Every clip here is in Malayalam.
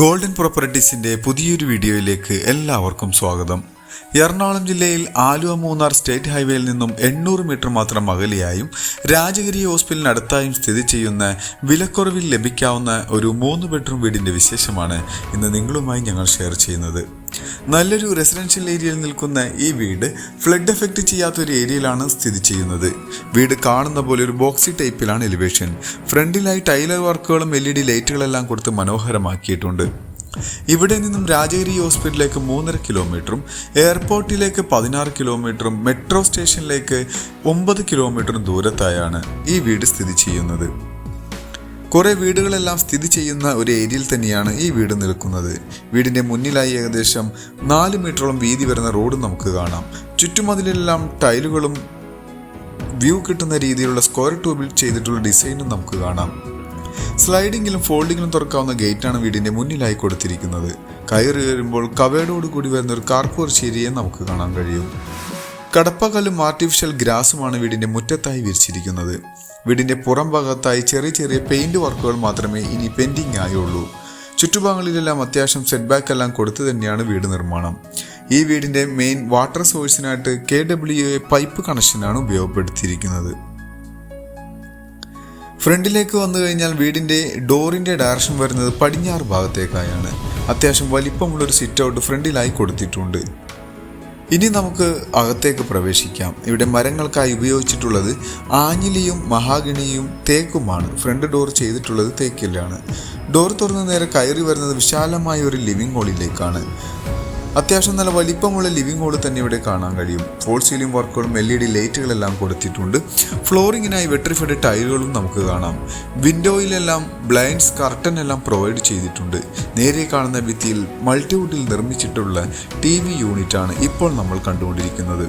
ഗോൾഡൻ പ്രോപ്പർട്ടീസിന്റെ പുതിയൊരു വീഡിയോയിലേക്ക് എല്ലാവർക്കും സ്വാഗതം. എറണാകുളം ജില്ലയിൽ ആലുവ മൂന്നാർ സ്റ്റേറ്റ് ഹൈവേയിൽ നിന്നും എണ്ണൂറ് മീറ്റർ മാത്രം അകലെയായും രാജഗിരി ഹോസ്പിറ്റലിനടുത്തായും സ്ഥിതി ചെയ്യുന്ന വിലക്കുറവിൽ ലഭിക്കാവുന്ന ഒരു മൂന്ന് ബെഡ്റൂം വീടിന്റെ വിശേഷമാണ് ഇന്ന് നിങ്ങളുമായി ഞങ്ങൾ ഷെയർ ചെയ്യുന്നത്. നല്ലൊരു റെസിഡൻഷ്യൽ ഏരിയയിൽ നിൽക്കുന്ന ഈ വീട് ഫ്ലഡ് എഫക്റ്റ് ചെയ്യാത്ത ഒരു ഏരിയയിലാണ് സ്ഥിതി ചെയ്യുന്നത്. വീട് കാണുന്ന പോലെ ഒരു ബോക്സി ടൈപ്പിലാണ് എലിവേഷൻ ഫ്രണ്ടിലായി ടൈലർ വർക്കുകളും എൽ ഇ ഡി ലൈറ്റുകളെല്ലാം കൊടുത്ത് മനോഹരമാക്കിയിട്ടുണ്ട്. ഇവിടെ നിന്നും രാജഗിരി ഹോസ്പിറ്റലിലേക്ക് മൂന്നര കിലോമീറ്ററും എയർപോർട്ടിലേക്ക് പതിനാറ് കിലോമീറ്ററും മെട്രോ സ്റ്റേഷനിലേക്ക് ഒമ്പത് കിലോമീറ്ററും ദൂരത്തായാണ് ഈ വീട് സ്ഥിതി ചെയ്യുന്നത്. കുറെ വീടുകളെല്ലാം സ്ഥിതി ചെയ്യുന്ന ഒരു ഏരിയയിൽ തന്നെയാണ് ഈ വീട് നിൽക്കുന്നത്. വീടിന്റെ മുന്നിലായി ഏകദേശം നാല് മീറ്ററോളം വീതി വരുന്ന റോഡ് നമുക്ക് കാണാം. ചുറ്റുമതിലെല്ലാം ടൈലുകളും വ്യൂ കിട്ടുന്ന രീതിയിലുള്ള സ്ക്വയർ ട്യൂബിൽ ചെയ്തിട്ടുള്ള ഡിസൈനും നമുക്ക് കാണാം. സ്ലൈഡിങ്ങിലും ഫോൾഡിങ്ങിലും തുറക്കാവുന്ന ഗേറ്റാണ് വീടിന്റെ മുന്നിലായി കൊടുത്തിരിക്കുന്നത്. കയറി വരുമ്പോൾ കവേഡോട് കൂടി വരുന്ന ഒരു കാർപ്പൂർ ചേരിയെ നമുക്ക് കാണാൻ കഴിയും. കടപ്പകല്ലും ആർട്ടിഫിഷ്യൽ ഗ്രാസുമാണ് വീടിന്റെ മുറ്റത്തായി വിരിച്ചിരിക്കുന്നത്. വീടിന്റെ പുറം ഭാഗത്തായി ചെറിയ ചെറിയ പെയിന്റ് വർക്കുകൾ മാത്രമേ ഇനി പെൻഡിങ് ആയുള്ളൂ. ചുറ്റുഭാഗങ്ങളിലെല്ലാം അത്യാവശ്യം സെറ്റ് ബാക്ക് എല്ലാം കൊടുത്തു തന്നെയാണ് വീട് നിർമ്മാണം. ഈ വീടിന്റെ മെയിൻ വാട്ടർ സോഴ്സിനായിട്ട് കെ ഡബ്ല്യു എ പൈപ്പ് കണക്ഷനാണ് ഉപയോഗപ്പെടുത്തിയിരിക്കുന്നത്. ഫ്രണ്ടിലേക്ക് വന്നു കഴിഞ്ഞാൽ വീടിന്റെ ഡോറിന്റെ ഡയറക്ഷൻ വരുന്നത് പടിഞ്ഞാറ് ഭാഗത്തേക്കായാണ്. അത്യാവശ്യം വലിപ്പമുള്ളൊരു സിറ്റ് ഔട്ട് ഫ്രണ്ടിലായി കൊടുത്തിട്ടുണ്ട്. ഇനി നമുക്ക് അകത്തേക്ക് പ്രവേശിക്കാം. ഇവിടെ മരങ്ങൾക്കായി ഉപയോഗിച്ചിട്ടുള്ളത് ആഞ്ഞിലിയും മഹാഗണിയും തേക്കുമാണ്. ഫ്രണ്ട് ഡോർ ചെയ്തിട്ടുള്ളത് തേക്കിലാണ് ഡോർ തുറന്ന് നേരെ കയറി വരുന്നത് വിശാലമായ ഒരു ലിവിംഗ് ഹാളിലേക്കാണ്. അത്യാവശ്യം നല്ല വലിപ്പമുള്ള ലിവിംഗ് ഹോൾ തന്നെ ഇവിടെ കാണാൻ കഴിയും. ഫോൾ സീലിംഗ് വർക്കുകളും എൽ ഇ ഡി ലൈറ്റുകളെല്ലാം കൊടുത്തിട്ടുണ്ട്. ഫ്ലോറിങ്ങിനായി വെട്രിഫൈഡ് ടൈലുകളും നമുക്ക് കാണാം. വിൻഡോയിലെല്ലാം ബ്ലൈൻഡ്സ് കർട്ടൻ എല്ലാം പ്രൊവൈഡ് ചെയ്തിട്ടുണ്ട്. നേരെ കാണുന്ന ഭിത്തിയിൽ മൾട്ടിവുഡിൽ നിർമ്മിച്ചിട്ടുള്ള ടി വി യൂണിറ്റാണ് ഇപ്പോൾ നമ്മൾ കണ്ടുകൊണ്ടിരിക്കുന്നത്.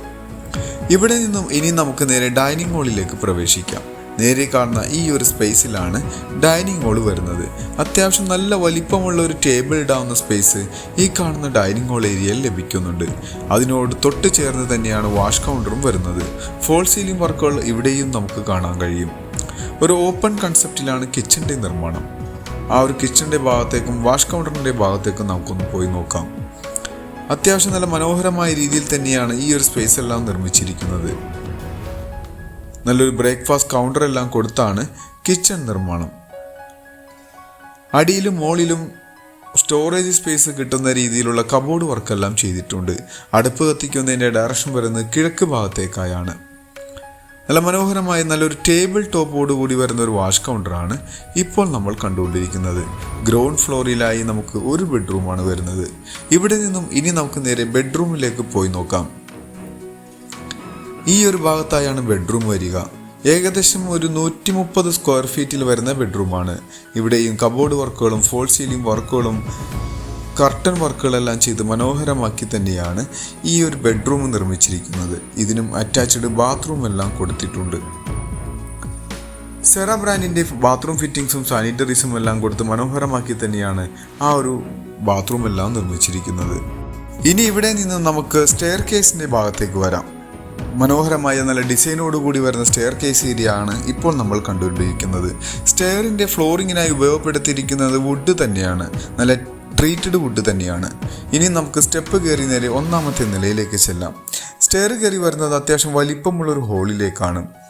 ഇവിടെ നിന്നും ഇനി നമുക്ക് നേരെ ഡൈനിങ് ഹാളിലേക്ക് പ്രവേശിക്കാം. നേരെ കാണുന്ന ഈ ഒരു സ്പേസിലാണ് ഡൈനിങ് ഹോൾ വരുന്നത്. അത്യാവശ്യം നല്ല വലിപ്പമുള്ള ഒരു ടേബിൾ ഇടാവുന്ന സ്പേസ് ഈ കാണുന്ന ഡൈനിങ് ഹോൾ ഏരിയയിൽ ലഭിക്കുന്നുണ്ട്. അതിനോട് തൊട്ട് ചേർന്ന് തന്നെയാണ് വാഷ് കൗണ്ടറും വരുന്നത്. ഫോൾ സീലിംഗ് വർക്കുകൾ ഇവിടെയും നമുക്ക് കാണാൻ കഴിയും. ഒരു ഓപ്പൺ കൺസെപ്റ്റിലാണ് കിച്ചന്റെ നിർമ്മാണം. ആ ഒരു കിച്ചന്റെ ഭാഗത്തേക്കും വാഷ് കൗണ്ടറിന്റെ ഭാഗത്തേക്കും നമുക്കൊന്ന് പോയി നോക്കാം. അത്യാവശ്യം നല്ല മനോഹരമായ രീതിയിൽ തന്നെയാണ് ഈ ഒരു സ്പേസ് എല്ലാം നിർമ്മിച്ചിരിക്കുന്നത്. നല്ലൊരു ബ്രേക്ക്ഫാസ്റ്റ് കൗണ്ടർ എല്ലാം കൊടുത്താണ് കിച്ചൺ നിർമ്മാണം. അടിയിലും മോളിലും സ്റ്റോറേജ് സ്പേസ് കിട്ടുന്ന രീതിയിലുള്ള കബോർഡ് വർക്കെല്ലാം ചെയ്തിട്ടുണ്ട്. അടുപ്പ് കത്തിക്കുന്നതിന്റെ ഡയറക്ഷൻ വരുന്നത് കിഴക്ക് ഭാഗത്തേക്കായാണ്. നല്ല മനോഹരമായ നല്ലൊരു ടേബിൾ ടോപ്പോട് കൂടി വരുന്ന ഒരു വാഷ് കൗണ്ടറാണ് ഇപ്പോൾ നമ്മൾ കണ്ടുകൊണ്ടിരിക്കുന്നത്. ഗ്രൗണ്ട് ഫ്ലോറിലായി നമുക്ക് ഒരു ബെഡ്റൂമാണ് വരുന്നത്. ഇവിടെ നിന്നും ഇനി നമുക്ക് നേരെ ബെഡ്റൂമിലേക്ക് പോയി നോക്കാം. ഈ ഒരു ഭാഗത്തായാണ് ബെഡ്റൂം വരിക. ഏകദേശം ഒരു നൂറ്റി മുപ്പത് സ്ക്വയർ ഫീറ്റിൽ വരുന്ന ബെഡ്റൂമാണ്. ഇവിടെയും കബോർഡ് വർക്കുകളും ഫോൾ സീലിംഗ് വർക്കുകളും കർട്ടൺ വർക്കുകളെല്ലാം ചെയ്ത് മനോഹരമാക്കി തന്നെയാണ് ഈ ഒരു ബെഡ്റൂം നിർമ്മിച്ചിരിക്കുന്നത്. ഇതിനും അറ്റാച്ച്ഡ് ബാത്റൂം എല്ലാം കൊടുത്തിട്ടുണ്ട്. സെറ ബ്രാൻഡിന്റെ ബാത്റൂം ഫിറ്റിംഗ്സും സാനിറ്ററീസും എല്ലാം കൊടുത്ത് മനോഹരമാക്കി തന്നെയാണ് ആ ഒരു ബാത്റൂം എല്ലാം നിർമ്മിച്ചിരിക്കുന്നത്. ഇനി ഇവിടെ നിന്ന് നമുക്ക് സ്റ്റെയർ കേസിന്റെ ഭാഗത്തേക്ക് വരാം. മനോഹരമായ നല്ല ഡിസൈനോട് കൂടി വരുന്ന സ്റ്റെയർ കേസ് ഏരിയ ആണ് ഇപ്പോൾ നമ്മൾ കണ്ടുകൊണ്ടിരിക്കുന്നത്. സ്റ്റെയറിന്റെ ഫ്ലോറിങ്ങിനായി ഉപയോഗപ്പെടുത്തിയിരിക്കുന്നത് വുഡ് തന്നെയാണ്. നല്ല ട്രീറ്റഡ് വുഡ് തന്നെയാണ്. ഇനി നമുക്ക് സ്റ്റെപ്പ് കയറി നേരെ ഒന്നാമത്തെ നിലയിലേക്ക് ചെല്ലാം. സ്റ്റെയർ കയറി വരുന്നത് അത്യാവശ്യം വലിപ്പമുള്ളൊരു ഹോളിലേക്കാണ്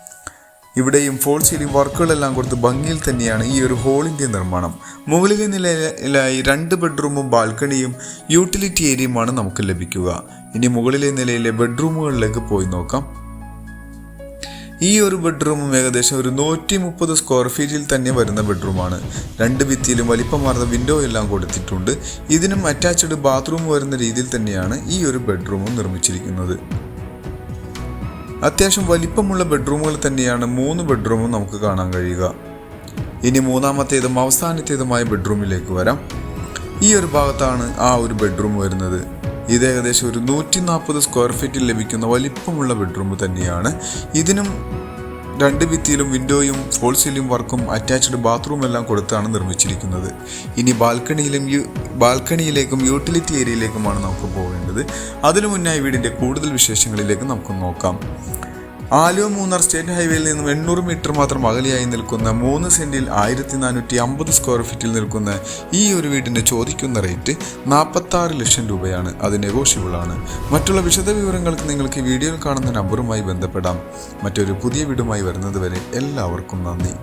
ഇവിടെയും ഫോൾ സീലിംഗ് വർക്കുകളെല്ലാം കൊടുത്ത് ഭംഗിയിൽ തന്നെയാണ് ഈ ഒരു ഹോളിന്റെ നിർമ്മാണം. മുകളിലെ നിലയിലായി രണ്ട് ബെഡ്റൂമും ബാൽക്കണിയും യൂട്ടിലിറ്റി ഏരിയയുമാണ് നമുക്ക് ലഭിക്കുക. ഇനി മുകളിലെ നിലയിലെ ബെഡ്റൂമുകളിലേക്ക് പോയി നോക്കാം. ഈ ഒരു ബെഡ്റൂമും ഏകദേശം ഒരു നൂറ്റി മുപ്പത് സ്ക്വയർ ഫീറ്റിൽ തന്നെ വരുന്ന ബെഡ്റൂമാണ് രണ്ട് ഭിത്തിയിലും വലിപ്പമാർന്ന വിൻഡോ എല്ലാം കൊടുത്തിട്ടുണ്ട്. ഇതിനും അറ്റാച്ച്ഡ് ബാത്റൂം വരുന്ന രീതിയിൽ തന്നെയാണ് ഈ ഒരു ബെഡ്റൂമും നിർമ്മിച്ചിരിക്കുന്നത്. അത്യാവശ്യം വലിപ്പമുള്ള ബെഡ്റൂമുകൾ തന്നെയാണ് മൂന്ന് ബെഡ്റൂമും നമുക്ക് കാണാൻ കഴിയുക. ഇനി മൂന്നാമത്തേതും അവസാനത്തേതുമായ ബെഡ്റൂമിലേക്ക് വരാം. ഈ ഒരു ഭാഗത്താണ് ആ ഒരു ബെഡ്റൂം വരുന്നത്. ഇത് ഏകദേശം ഒരു നൂറ്റി നാൽപ്പത് സ്ക്വയർ ഫീറ്റിൽ ലഭിക്കുന്ന വലിപ്പമുള്ള ബെഡ്റൂം തന്നെയാണ്. ഇതിനും രണ്ട് ഭിത്തിയിലും വിൻഡോയും ഫോൾ സീലിംഗ് വർക്കും അറ്റാച്ച്ഡ് ബാത്റൂം എല്ലാം കൊടുത്താണ് നിർമ്മിച്ചിരിക്കുന്നത്. ഇനി ബാൽക്കണിയിലും ബാൽക്കണിയിലേക്കും യൂട്ടിലിറ്റി ഏരിയയിലേക്കുമാണ് നമുക്ക് പോകേണ്ടത്. അതിനു മുന്നായി വീടിന്റെ കൂടുതൽ വിശേഷങ്ങളിലേക്ക് നമുക്ക് നോക്കാം. ആലുവ മൂന്നാർ സ്റ്റേറ്റ് ഹൈവേയിൽ നിന്നും എണ്ണൂറ് മീറ്റർ മാത്രം അകലെയായി നിൽക്കുന്ന മൂന്ന് സെന്റിൽ ആയിരത്തി നാനൂറ്റി അമ്പത് സ്ക്വയർ ഫീറ്റിൽ നിൽക്കുന്ന ഈ ഒരു വീടിന്റെ ചോദിക്കുന്ന റേറ്റ് നാൽപ്പത്തി ലക്ഷം രൂപയാണ്. അത് നെഗോഷ്യബിൾ ആണ്. മറ്റുള്ള വിശദ വിവരങ്ങൾക്ക് നിങ്ങൾക്ക് വീഡിയോയിൽ കാണുന്ന നമ്പറുമായി ബന്ധപ്പെടാം. മറ്റൊരു പുതിയ വീടുമായി വരുന്നതുവരെ എല്ലാവർക്കും നന്ദി.